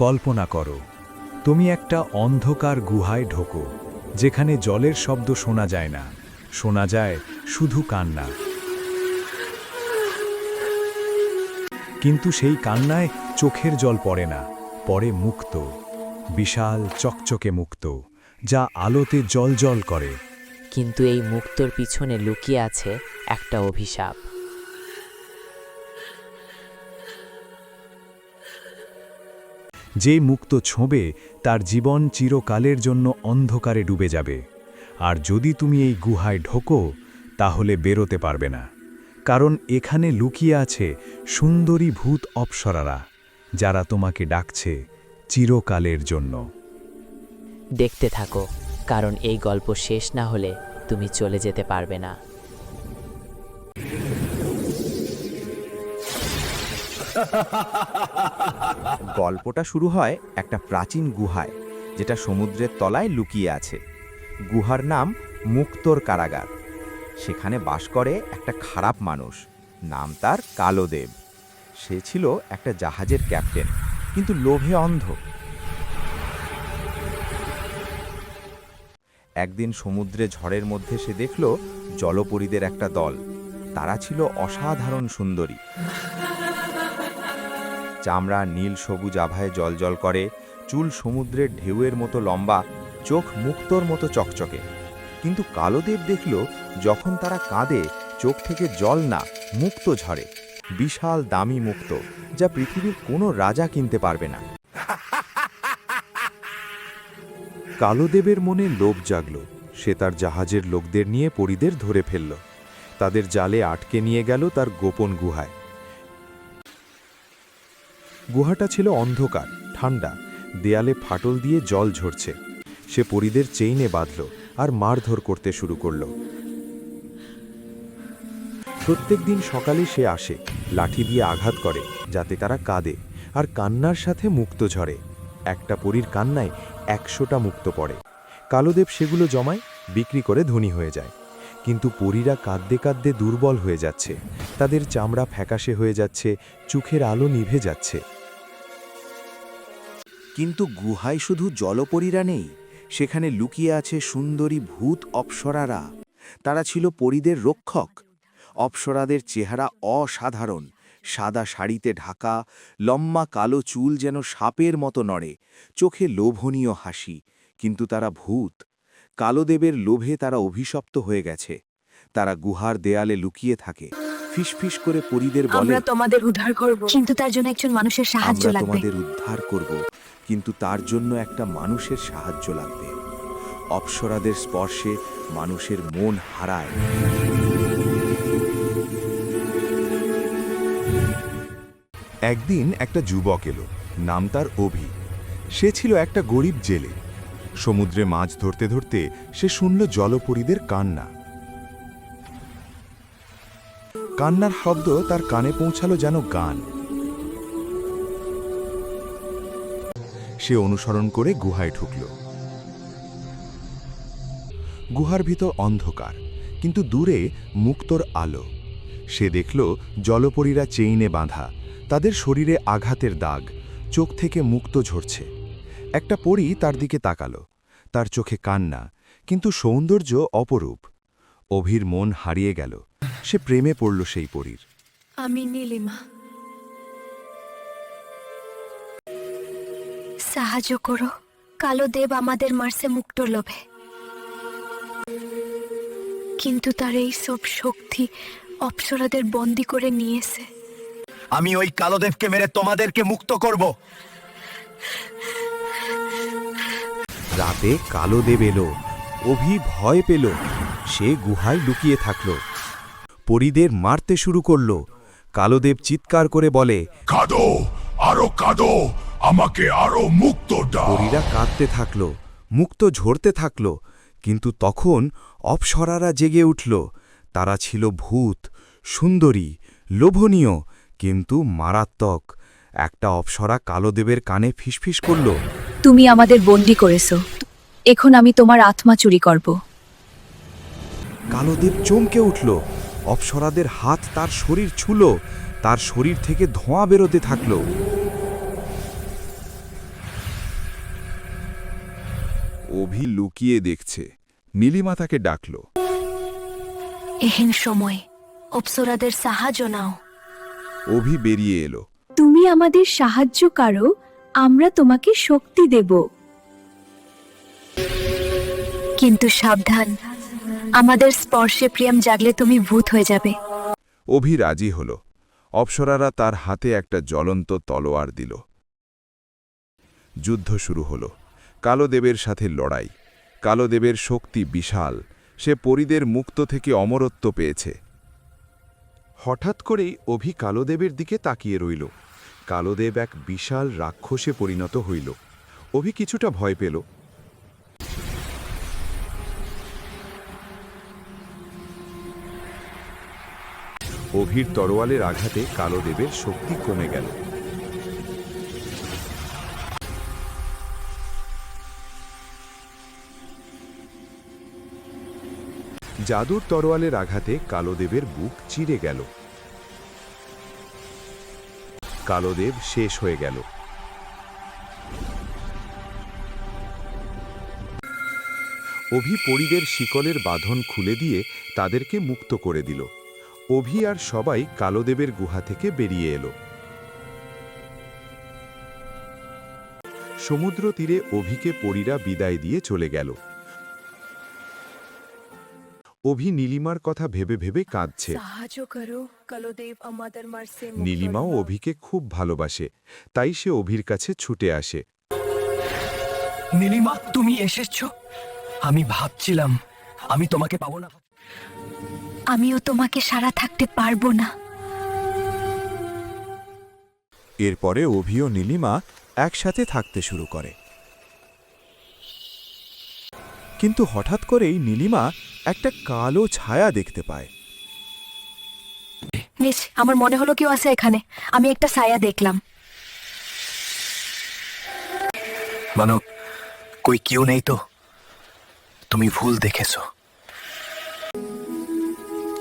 কল্পনা করো, তুমি একটা অন্ধকার গুহায় ঢোকো, যেখানে জলের শব্দ শোনা যায় না। শোনা যায় শুধু কান্না। কিন্তু সেই কান্নায় চোখের জল পড়ে না, পড়ে মুক্ত, বিশাল চকচকে মুক্ত, যা আলোতে জল জল করে। কিন্তু এই মুক্তর পিছনে লুকিয়ে আছে একটা অভিশাপ। যে মুক্ত ছোঁবে, তার জীবন চিরকালের জন্য অন্ধকারে ডুবে যাবে। আর যদি তুমি এই গুহায় ঢোকো, তাহলে বেরোতে পারবে না। কারণ এখানে লুকিয়ে আছে সুন্দরী ভূত অপ্সরারা, যারা তোমাকে ডাকছে চিরকালের জন্য। দেখতে থাকো, কারণ এই গল্প শেষ না হলে তুমি চলে যেতে পারবে না। গল্পটা শুরু হয় একটা প্রাচীন গুহায়, যেটা সমুদ্রের তলায় লুকিয়ে আছে। গুহার নাম মুক্তর কারাগার। সেখানে বাস করে একটা খারাপ মানুষ, নাম তার কালোদেব। সে ছিল একটা জাহাজের ক্যাপ্টেন, কিন্তু লোভে অন্ধ। একদিন সমুদ্রে ঝড়ের মধ্যে সে দেখল জলপরীদের একটা দল। তারা ছিল অসাধারণ সুন্দরী। চামড়া নীল সবুজ আভায় জলজল করে, চুল সমুদ্রের ঢেউয়ের মতো লম্বা, চোখ মুক্তর মতো চকচকে। কিন্তু কালোদেব দেখল, যখন তারা কাঁদে, চোখ থেকে জল না, মুক্ত ঝরে। বিশাল দামি মুক্ত, যা পৃথিবীর কোনো রাজা কিনতে পারবে না। কালোদেবের মনে লোভ জাগল। সে তার জাহাজের লোকদের নিয়ে পরিদের ধরে ফেলল। তাদের জালে আটকে নিয়ে গেল তার গোপন গুহায়। গুহাটা ছিল অন্ধকার, ঠান্ডা। দেয়ালে ফাটল দিয়ে জল ঝরছে। সে পরিদের চেইনে বাঁধল আর মারধর করতে শুরু করল। প্রত্যেক দিন সকালে সে আসে, লাঠি দিয়ে আঘাত করে, যাতে তারা কাঁদে আর কান্নার সাথে মুক্ত ঝরে। একটা পরীর কান্নায় একশোটা মুক্ত পড়ে। কালোদেব সেগুলো জমায়, বিক্রি করে ধনী হয়ে যায়। কিন্তু পরীরা কাঁদতে কাঁদতে দুর্বল হয়ে যাচ্ছে। তাদের চামড়া ফ্যাকাশে হয়ে যাচ্ছে, চোখের আলো নিভে যাচ্ছে। কিন্তু গুহায় শুধু জলপরীরা নেই, সেখানে লুকিয়ে আছে সুন্দরী ভূত অপ্সরারা। তারা ছিল পরীদের রক্ষক। অপ্সরাদের চেহারা অসাধারণ। সাদা শাড়িতে ঢাকা, লম্বা কালো চুল যেন সাপের মতো নড়ে, চোখে লোভনীয় হাসি, কিন্তু তারা ভূত। কালোদেবের লোভে তারা অভিশপ্ত হয়ে গেছে। তারা গুহার দেয়ালে লুকিয়ে থাকে। ফিসফিস করে পরীদের বলে আমরা তোমাদের উদ্ধার করব। কিন্তু তার জন্য একজন মানুষের সাহায্য আমরা লাগবে। তোমাদের উদ্ধার করব কিন্তু তার জন্য একটা মানুষের সাহায্য লাগবে। অপ্সরাদের স্পর্শে মানুষের মন হারায়। একদিন একটা যুবক এলো নাম তার অভি। সে ছিল একটা গরিব জেলে। সমুদ্রে মাছ ধরতে ধরতে সে শুনল জলপরীদের কান্না। কান্নার শব্দ তার কানে পৌঁছালো যেন গান। সে অনুসরণ করে গুহায় ঢুকল। গুহার ভিতর অন্ধকার, কিন্তু দূরে মুক্তর আলো। সে দেখল জলপরীরা চেইনে বাঁধা, তাদের শরীরে আঘাতের দাগ, চোখ থেকে মুক্ত ঝরছে। একটা পরী তার দিকে তাকালো, তার চোখে কান্না, কিন্তু সৌন্দর্য অপরূপ। অভির মন হারিয়ে গেল। সে প্রেমে পড়ল সেই পরীর। আমি নীলিমা। সাহায্য করো। কালো দেব আমাদের মারছে মুক্ত লোভে। কিন্তু তার এই সব শক্তি অপ্সরাদের বন্দি করে নিয়েছে। আমি ওই কালোদেবকে মেরে তোমাদেরকে মুক্ত করব। রাতে কালোদেব এলো অভি ভয় পেল সে গুহায় লুকিয়ে থাকল। পরীদের মারতে শুরু করল। কালোদেব চিৎকার করে বলে কাঁদো আরও কাঁদো আমাকে আরও মুক্ত দাও। পরীরা কাঁদতে থাকল মুক্ত ঝরতে থাকল কিন্তু তখন অপসরারা জেগে উঠল। তারা ছিল ভূত সুন্দরী লোভনীয় কিন্তু মারাত্মক। একটা অপসরা কালোদেবের কানে ফিসফিস করল তুমি আমাদের বন্দি করেছ। এখন আমি তোমার আত্মা চুরি করব। কালোদেব চমকে উঠল অপসরাদের হাত তার শরীর ছুলো তার শরীর থেকে ধোঁয়া বেরোতে থাকল। অভি লুকিয়ে দেখছে। নীলিমা তাকে ডাকল। এহেন সময় অপসরাদের সাহায্য নাও। অভি বেরিয়ে এলো। তুমি আমাদের সাহায্য করো আমরা তোমাকে শক্তি দেব। কিন্তু সাবধান আমাদের স্পর্শে প্রিয়ম জাগলে তুমি ভূত হয়ে যাবে। অভি রাজি হল। অপ্সরারা তার হাতে একটা জ্বলন্ত তলোয়ার দিল। যুদ্ধ শুরু হল। কালোদেবের সাথে লড়াই। কালোদেবের শক্তি বিশাল। সে পরিদের মুক্ত থেকে অমরত্ব পেয়েছে। হঠাৎ করেই অভি কালোদেবের দিকে তাকিয়ে রইল। কালোদেব এক বিশাল রাক্ষসে পরিণত হইল। অভি কিছুটা ভয় পেল। অভির তরোয়ালের আঘাতে কালোদেবের শক্তি কমে গেল। জাদুর তরোয়ালের আঘাতে কালোদেবের বুক চিরে গেল। কালোদেব শেষ হয়ে গেল। অভি পরিদের শিকলের বাঁধন খুলে দিয়ে তাদেরকে মুক্ত করে দিল। অভি আর সবাই কালোদেবের গুহা থেকে বেরিয়ে এলো। সমুদ্র তীরে অভিকে পরীরা বিদায় দিয়ে চলে গেল। অভি নীলিমার কথা ভেবে ভেবে কাঁদছে। সাহায্য করো কালোদেব আমাদের মারসে নীলিমাও অভিকে খুব ভালোবাসে তাই সে অভির কাছে ছুটে আসে। নীলিমা তুমি এসেছ? আমি ভাবছিলাম আমি তোমাকে পাবো না। আমিও তোমাকে সারা থাকতে পারব না। এরপরে অভি ও নীলিমা একসাথে থাকতে শুরু করে। কিন্তু হঠাৎ করেই নীলিমা একটা কালো ছায়া দেখতে পায়। আমার মনে হলো কেউ আছে এখানে। আমি একটা ছায়া দেখলাম। মানো কই কেউ নেই তো? তুমি ভুল দেখেছ।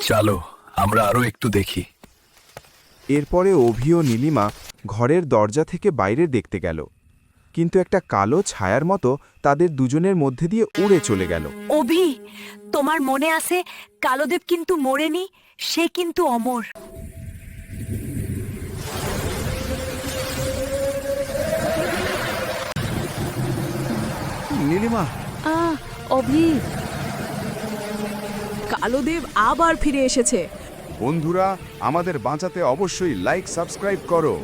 চলো আমরা আরও একটু দেখি। এরপরে অভি ও নীলিমা ঘরের দরজা থেকে বাইরে দেখতে গেল। কিন্তু একটা কালো ছায়ার মতো তাদের দুজনের মধ্যে দিয়ে উড়ে চলে গেল। অভি তোমার মনে আছে কালোদেব কিন্তু মরেনি সে কিন্তু অমর। নীলিমা। আহ অভি কালোদেব আবার ফিরে এসেছে। বন্ধুরা আমাদের বাঁচাতে অবশ্যই লাইক সাবস্ক্রাইব করো।